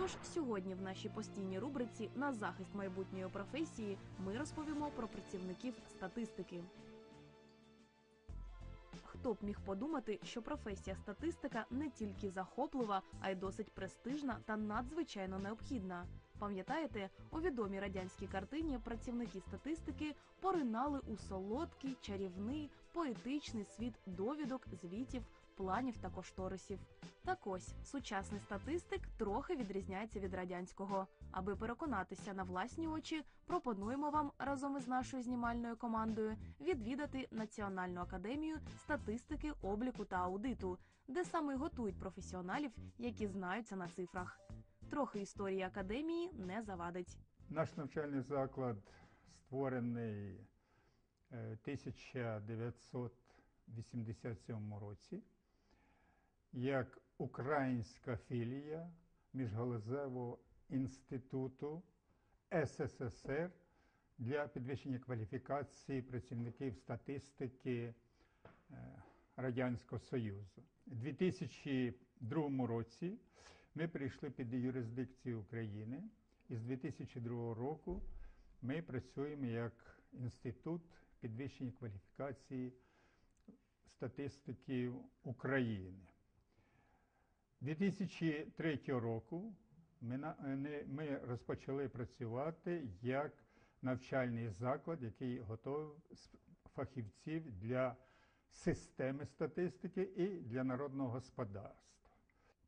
Тож сьогодні в нашій постійній рубриці на захист майбутньої професії ми розповімо про працівників статистики. Хто б міг подумати, що професія статистика не тільки захоплива, а й досить престижна та надзвичайно необхідна. Пам'ятаєте, у відомій радянській картині працівники статистики поринали у солодкий, чарівний, поетичний світ довідок, звітів, планів та кошторисів. Так ось сучасний статистик трохи відрізняється від радянського. Аби переконатися на власні очі, пропонуємо вам разом із нашою знімальною командою відвідати Національну академію статистики, обліку та аудиту, де саме готують професіоналів, які знаються на цифрах. Трохи історії академії не завадить. Наш навчальний заклад створений е, 1987 році як українська філія міжгалузевого інституту СССР для підвищення кваліфікації працівників статистики е, Радянського Союзу. У 2002 році ми прийшли під юрисдикцію України, і з 2002 року ми працюємо як інститут підвищення кваліфікації статистики України. 2003 року не- ми розпочали працювати як навчальний заклад, який готовий фахівців для системи статистики і для народного господарства.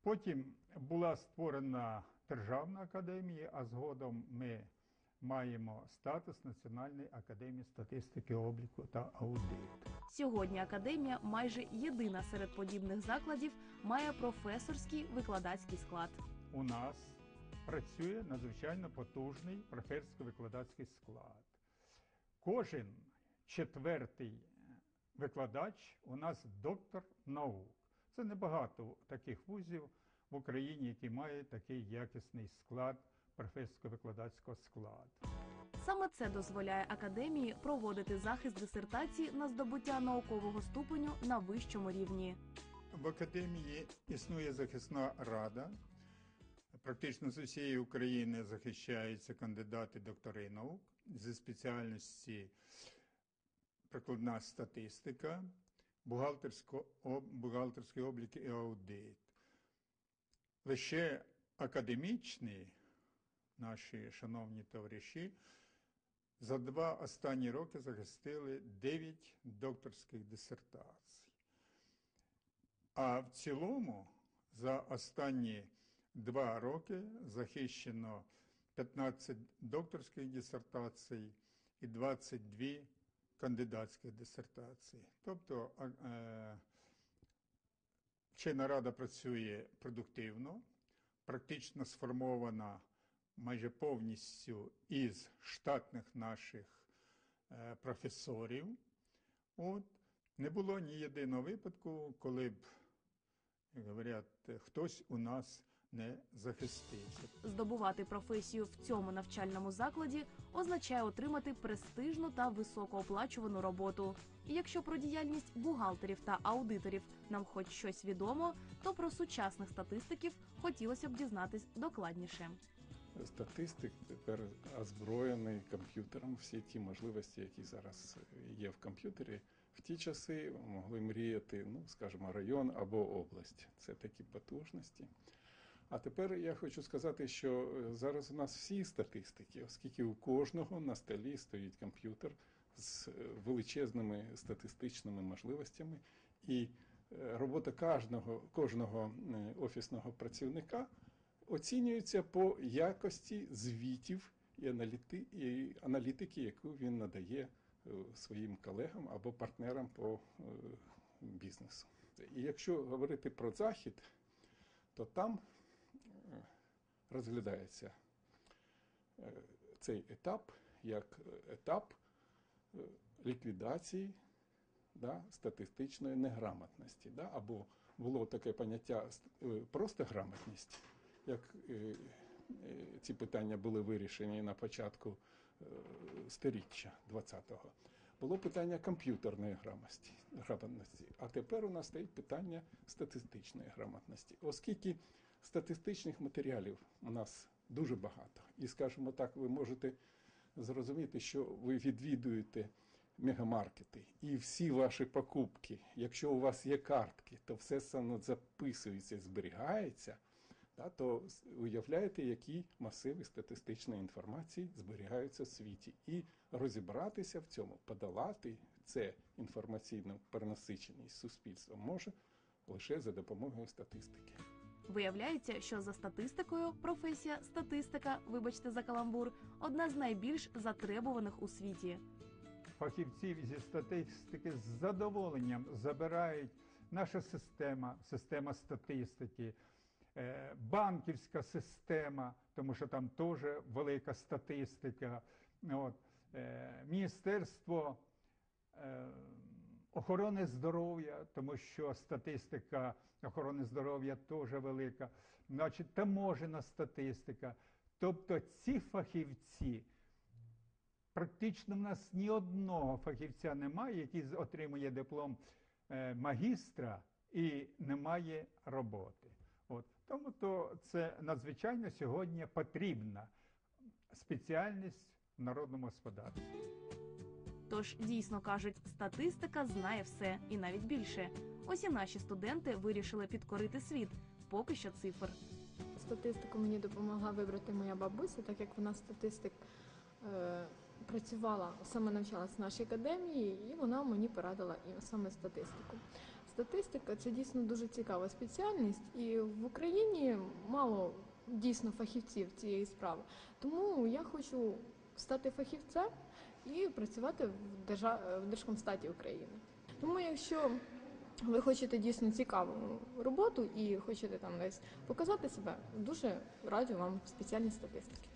Потім була створена Державна академія, а згодом ми маємо статус Національної академії статистики, обліку та аудиту. Сьогодні академія, майже єдина серед подібних закладів, має професорський викладацький склад. у нас працює надзвичайно потужний професорсько-викладацький склад. Кожен четвертий викладач у нас доктор наук. Це небагато таких вузів в Україні, які мають такий якісний склад професорсько-викладацького складу. Саме це дозволяє академії проводити захист дисертації на здобуття наукового ступеню на вищому рівні. В академії існує захисна рада. Практично з усієї України захищаються кандидати доктори наук зі спеціальності прикладна статистика, бухгалтерський облік і аудит. Лише академічні наші шановні товариші за два останні роки захистили 9 докторських дисертацій. А в цілому за останні два роки захищено 15 докторських дисертацій і 22 кандидатських дисертації. Тобто е, вчена рада працює продуктивно, практично сформована майже повністю із штатних наших е, професорів. От. Не було ні єдиного випадку, коли б, як говорять, хтось у нас не захистився. Здобувати професію в цьому навчальному закладі означає отримати престижну та високооплачувану роботу. І якщо про діяльність бухгалтерів та аудиторів нам хоч щось відомо, то про сучасних статистиків хотілося б дізнатись докладніше. Статистик тепер озброєний комп'ютером. Всі ті можливості, які зараз є в комп'ютері, в ті часи могли мріяти, ну скажімо, район або область. Це такі потужності. А тепер я хочу сказати, що е, зараз у нас всі статистики, оскільки у кожного на столі стоїть комп'ютер з е, величезними статистичними можливостями, і е, робота кожного, кожного офісного працівника оцінюється по якості звітів і, аналіти, аналітики, яку він надає е, своїм колегам або партнерам по е, бізнесу. І якщо говорити про захід, то там е, розглядається цей етап як етап ліквідації да, статистичної неграмотності. Да? Або було таке поняття просто грамотність, як е, е, ці питання були вирішені на початку е, сторіччя 20-го. Було питання комп'ютерної грамотності. А тепер у нас стоїть питання статистичної грамотності. Оскільки Статистичних матеріалів у нас дуже багато. І, скажімо так, ви можете зрозуміти, що ви відвідуєте мегамаркети і всі ваші покупки, якщо у вас є картки, то все саме записується, зберігається, то уявляєте, які масиви статистичної інформації зберігаються в світі. І розібратися в цьому, подолати це інформаційну перенасиченість суспільства може лише за допомогою статистики. Виявляється, що за статистикою професія статистика, вибачте за каламбур, одна з найбільш затребуваних у світі. Фахівців зі статистики з задоволенням забирають наша система, система статистики, банківська система, тому що там теж велика статистика. От, е, Міністерство е, охорони здоров'я, тому що статистика охорони здоров'я теж велика, значить, таможена статистика. Тобто ці фахівці, практично в нас ні одного фахівця немає, який отримує диплом е, магістра і не має роботи. От. Тому то це надзвичайно сьогодні потрібна спеціальність в народному господарстві. Тож дійсно кажуть, статистика знає все і навіть більше. Ось і наші студенти вирішили підкорити світ, поки що цифр. Статистику мені допомогла вибрати моя бабуся, так як вона статистик е, працювала, саме навчалась в нашій академії, і вона мені порадила і саме статистику. Статистика це дійсно дуже цікава спеціальність, і в Україні мало дійсно фахівців цієї справи. Тому я хочу стати фахівцем і працювати в, держа... в Держкомстаті України. Тому якщо ви хочете дійсно цікаву роботу і хочете там десь показати себе, дуже раджу вам спеціальність статистики.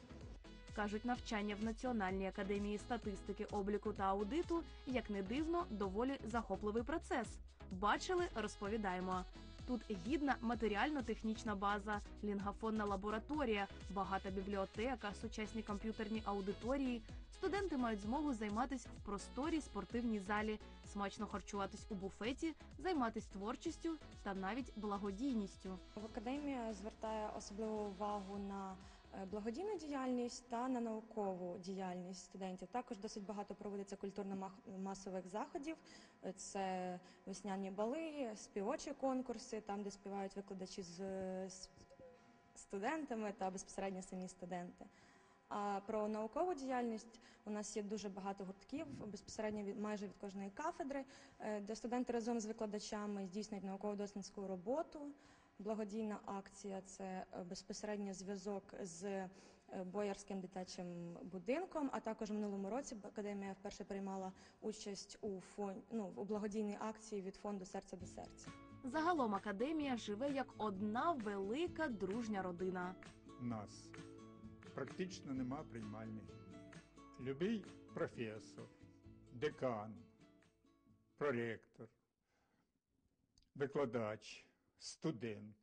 Кажуть, навчання в Національній академії статистики, обліку та аудиту, як не дивно, доволі захопливий процес. Бачили, розповідаємо. Тут гідна матеріально-технічна база, лінгафонна лабораторія, багата бібліотека, сучасні комп'ютерні аудиторії. Студенти мають змогу займатися в просторій спортивній залі, смачно харчуватись у буфеті, займатися творчістю та навіть благодійністю. В академія звертає особливу увагу на благодійну діяльність та на наукову діяльність студентів. Також досить багато проводиться культурно-масових заходів. Е, Це весняні бали, співочі конкурси, там, де співають викладачі з е, студентами та безпосередньо самі студенти. А про наукову діяльність у нас є дуже багато гуртків, безпосередньо від майже від кожної кафедри, е, де студенти разом з викладачами здійснюють науково-дослідницьку роботу. Благодійна акція це е, безпосередньо зв'язок з е, Боярським дитячим будинком. А також в минулому році академія вперше приймала участь у фон... ну, у благодійній акції від фонду серця до серця. Загалом академія живе як одна велика дружня родина. Нас практично нема приймальних. Любий професор, декан, проректор, викладач, студент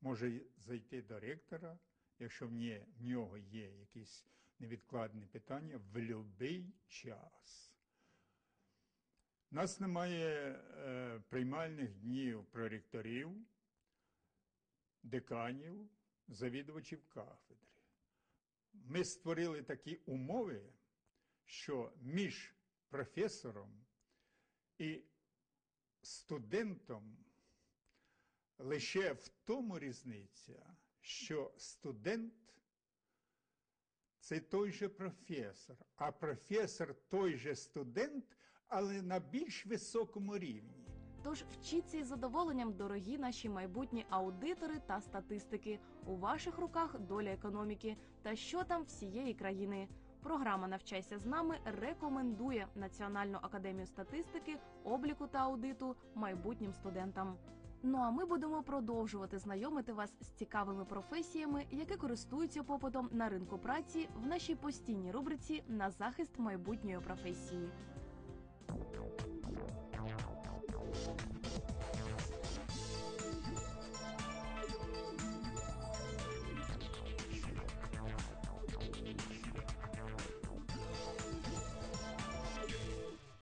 може зайти до ректора, якщо в нього є якісь невідкладні питання, в будь-який час. У нас немає е, приймальних днів проректорів, деканів, завідувачів кафедри. Ми створили такі умови, що між професором і студентом лише в тому різниця, що студент це той же професор, а професор той же студент, але на більш високому рівні. Тож вчіться із задоволенням, дорогі наші майбутні аудитори та статистики. У ваших руках доля економіки та що там всієї країни. Програма Навчайся з нами рекомендує Національну академію статистики, обліку та аудиту майбутнім студентам. Ну а ми будемо продовжувати знайомити вас з цікавими професіями, які користуються попитом на ринку праці в нашій постійній рубриці на захист майбутньої професії.